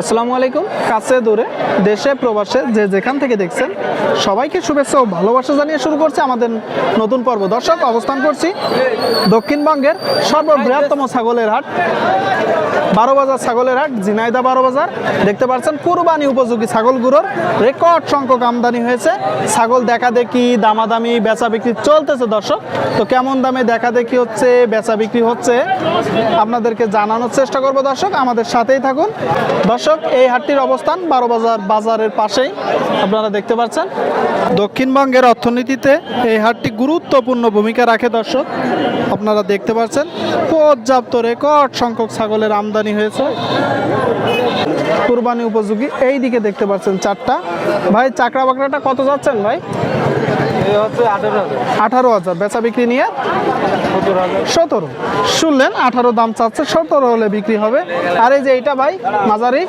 আসসালামু আলাইকুম। কাছে দূরে, দেশে, প্রবাসে, যে যেখান থেকে দেখছেন, সবাইকে শুভেচ্ছা ও ভালোবাসা জানিয়ে শুরু করছে আমাদের নতুন পর্ব। দর্শক, অবস্থান করছি দক্ষিণবঙ্গের সর্ববৃহত্তম ছাগলের হাট বারো বাজার ছাগলের হাট ঝিনাইদা বারো বাজার দেখতে পাচ্ছেন, কুরবানি উপযোগী ছাগলগুলোর রেকর্ড সংখ্যক আমদানি হয়েছে। ছাগল দেখা দেখি দামাদামি, বেচা বিক্রি চলতেছে দর্শক। তো কেমন দামে দেখা দেখি হচ্ছে, বেচা বিক্রি হচ্ছে, আপনাদেরকে জানানোর চেষ্টা করব দর্শক। আমাদের সাথেই থাকুন। দর্শক এই হাটটির অবস্থান বারো বাজার বাজারের পাশেই। আপনারা দেখতে পাচ্ছেন। দক্ষিণবঙ্গের অর্থনীতিতে এই হাটটি গুরুত্বপূর্ণ ভূমিকা রাখে দর্শক। আপনারা দেখতে পাচ্ছেন, পর্যাপ্ত রেকর্ড সংখ্যক ছাগলের আমদানি হয়েছে। কুরবানি উপযোগী এই দিকে দেখতে পাচ্ছেন চারটা। ভাই, চাকরা বাকরাটা কত যাচ্ছেন ভাই? আঠারো হাজার। বেচা বিক্রি নিয়ে? সতেরো শুনলেন আঠারো দাম চাচ্ছে সতেরো হলে বিক্রি হবে। আর এই যে এইটা ভাই মাঝারি?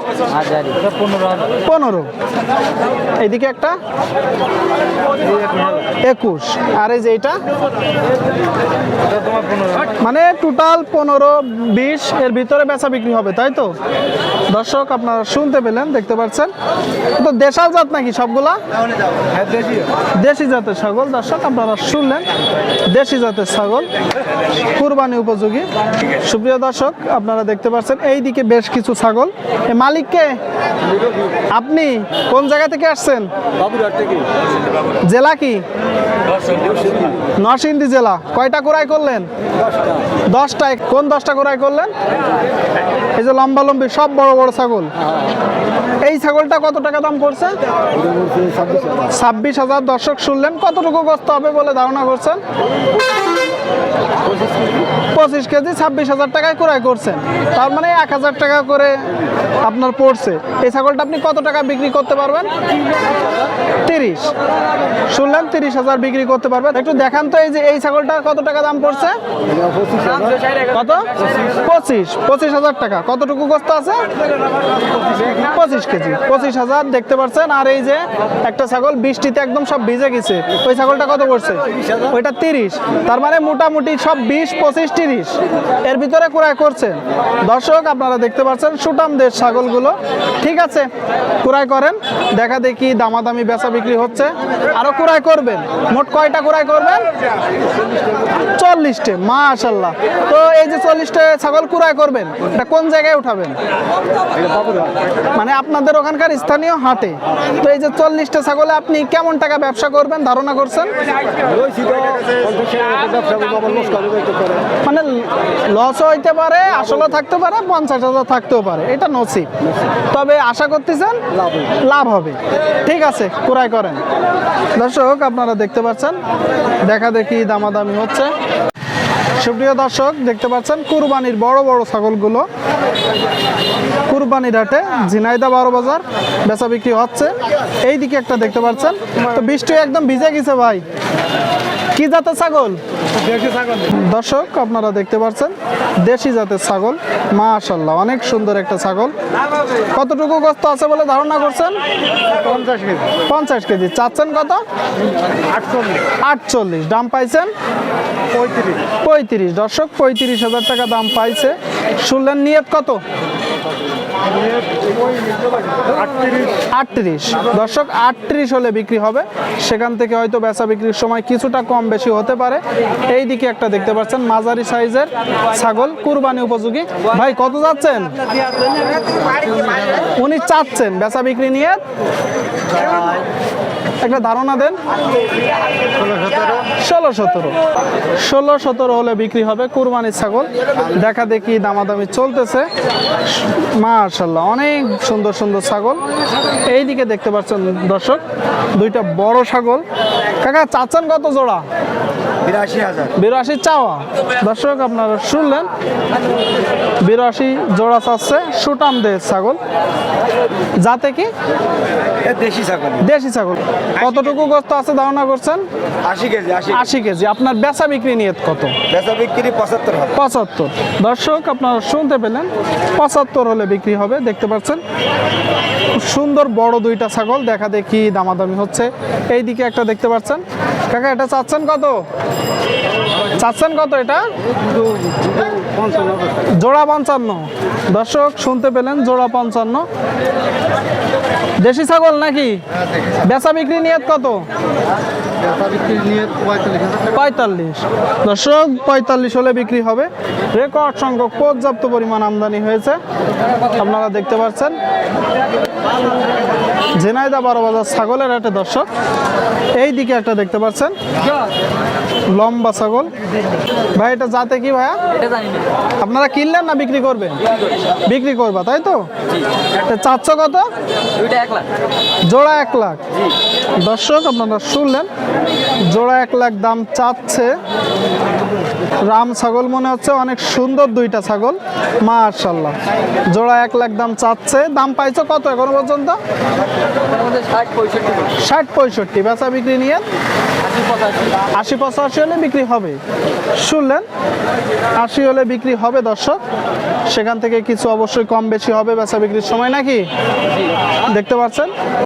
পনেরো এইদিকে একটা? একুশ। আর এই যে এইটা? মানে টোটাল পনেরো বিশ এর ভিতরে বেচা বিক্রি হবে তাই তো? দর্শক আপনারা শুনতে পেলেন দেখতে পাচ্ছেন। তো দেশাল জাত নাকি সবগুলা? দেশি জাতের ছাগল। দর্শক আপনারা শুনলেন দেশি জাতের ছাগল কুরবানি উপযোগী। সুপ্রিয় দর্শক আপনারা দেখতে পাচ্ছেন এই দিকে বেশ কিছু ছাগল। মালিককে আপনি কোন জায়গা থেকে আসছেন? জেলা কি? নরসিংদী। জেলা। কয়টা কোরাই করলেন? দশটায় কোন দশটা কোরাই করলেন? এই যে লম্বা লম্বি সব বড় বড় ছাগল। এই ছাগলটা কত টাকা দাম করছে ছাব্বিশ হাজার। দর্শক শুনলেন কতটুকু কষ্ট হবে বলে ধারণা করছেন? পঁচিশ কেজি, ছাব্বিশ হাজার টাকায় ক্রয় করছেন তার মানে এক হাজার টাকা করে আপনার পড়ছে। এই ছাগলটা আপনি কত টাকা বিক্রি করতে পারবেন? তিরিশ। শুনলেন, তিরিশ হাজার বিক্রি করতে পারবেন। একটু দেখান তো, এই যে এই ছাগলটা কত টাকা দাম পড়ছে? কত? পঁচিশ। পঁচিশ হাজার টাকা। কতটুকু কষ্ট আছে? পঁচিশ কেজি। পঁচিশ হাজার, দেখতে পাচ্ছেন আর এই যে একটা ছাগল, বৃষ্টিতে একদম সব ভিজে গেছে। ওই ছাগলটা কত পড়ছে? ওইটা তিরিশ। তার মানে মোটামুটি সব বিশ, পঁচিশ, তিরিশ। এর ভিতরে ক্রয় করছে। দর্শক, আপনারা দেখতে পাচ্ছেন সুটাম দেশ ছাগলগুলো। ঠিক আছে, ক্রয় করেন। দেখা দেখি দামাদামি বেচা বিক্রি হচ্ছে। আরও ক্রয় করবেন। মোট কয়টা ক্রয় করবেন? চল্লিশটে মাশাল্লাহ তো এই যে চল্লিশটা ছাগল ক্রয় করবেন, এটা কোন জায়গায় উঠাবেন? মানে আপনাদের ওখানকার স্থানীয় হাটে। তো এই যে চল্লিশটা ছাগলে আপনি কেমন টাকা ব্যবসা করবেন, ধারণা করছেন? মানে লস হইতে পারে আসলে থাকতে পারে, পঞ্চাশ হাজার থাকতেও পারে, এটা নসিব। তবে আশা করতেছেন লাভ হবে। ঠিক আছে ক্রয় করেন। দর্শক, আপনারা দেখতে পাচ্ছেন, দেখা দেখি দামাদামি হচ্ছে। সুপ্রিয় দর্শক, দেখতে পাচ্ছেন কুরবানির বড় বড় ছাগলগুলো। কুরবানির হাটে ঝিনাইদা বারো বাজার বেচা বিক্রি হচ্ছে। এই দিকে একটা দেখতে পাচ্ছেন। তো বৃষ্টি একদম ভিজে গেছে ভাই। কি জাতের ছাগল? দর্শক আপনারা দেখতে পাচ্ছেন দেশি জাতের ছাগল। মাশাল্লাহ অনেক সুন্দর একটা ছাগল। কতটুকু গোস্ত আছে বলে ধারণা করছেন? পঞ্চাশ কেজি। পঞ্চাশ কেজি। চাচ্ছেন কত? আটচল্লিশ। দাম পাইছেন? পঁয়ত্রিশ। দর্শক পঁয়ত্রিশ হাজার টাকা দাম পাইছে। শুনলেন নিয়ত কত? আটত্রিশ। দর্শক, আটত্রিশ হলে বিক্রি হবে। সেখান থেকে হয়তো বেচা বিক্রির সময় কিছুটা কম বেশি হতে পারে। এই দিকে একটা দেখতে পাচ্ছেন, মাঝারি সাইজের ছাগল কুরবানি উপযোগী। ভাই, কত যাচ্ছেন? উনি চাচ্ছেন বেচা বিক্রি নিয়ে। একটা ধারণা দেন। ষোলো সতেরো। ষোলো সতেরো হলে বিক্রি হবে কুরবানির ছাগল। দেখা দেখি দামাদামি চলতেছে। মাশাল্লাহ অনেক সুন্দর সুন্দর ছাগল। এই দিকে দেখতে পাচ্ছেন দর্শক, দুইটা বড় ছাগল। কাকা, চাচ্ছেন কত জোড়া? বিরাশি চাওয়া। দর্শক আপনারা শুনলেন। বিরাশি জোড়া চাচ্ছে সুটাম দে ছাগল। যাতে কি? দেশি ছাগল। দেশি ছাগল। কতটুকু গোস্ত আছে ধারণা করছেন? আশি কেজি আশি কেজি। আপনার বেচা বিক্রি নিয়ে কত? বেচা বিক্রি পঁচাত্তর পঁচাত্তর। দর্শক আপনারা শুনতে পেলেন। পঁচাত্তর হলে বিক্রি হবে দেখতে পাচ্ছেন। সুন্দর বড় দুইটা ছাগল। দেখা দেখি দামাদামি হচ্ছে। এই দিকে একটা দেখতে পাচ্ছেন। কাকা এটা চাচ্ছেন কত? চাচ্ছেন কত এটা? জোড়া পঞ্চান্ন। দর্শক, শুনতে পেলেন জোড়া পঞ্চান্ন। দেশি ছাগল নাকি? বেচা বিক্রি নিয়ে কত? পঁয়তাল্লিশ। দর্শক, পঁয়তাল্লিশ হলে বিক্রি হবে। রেকর্ড সংখ্যক পর্যাপ্ত পরিমাণ আমদানি হয়েছে। আপনারা দেখতে পাচ্ছেন। ঝেনাইদা বারো বাজার ছাগলের একটা দর্শক এই দিকে একটা দেখতে পাচ্ছেন। লম্বা ছাগল। ভাই এটা যাতে কি ভাইয়া? আপনারা কিনলেন না বিক্রি করবেন? বিক্রি করবা তাই তো? চাচ্ছ কত? জোড়া এক লাখ। দর্শক আপনারা শুনলেন জোড়া এক লাখ দাম চাচ্ছে। রাম ছাগল মনে হচ্ছে অনেক সুন্দর দুইটা ছাগল মাশাল্লাহ জোড়া এক লাখ দাম চাচ্ছে। দাম পাইছো কত এখনও পর্যন্ত? ষাট পঁয়ষট্টি বেচা বিক্রি নিয়ে? আশি পঁচাশি। হলে বিক্রি হবে। শুনলেন? আশি হলে বিক্রি হবে দর্শক। সেখান থেকে কিছু অবশ্যই কম বেশি হবে বেচা বিক্রির সময় নাকি? দেখতে পাচ্ছেন?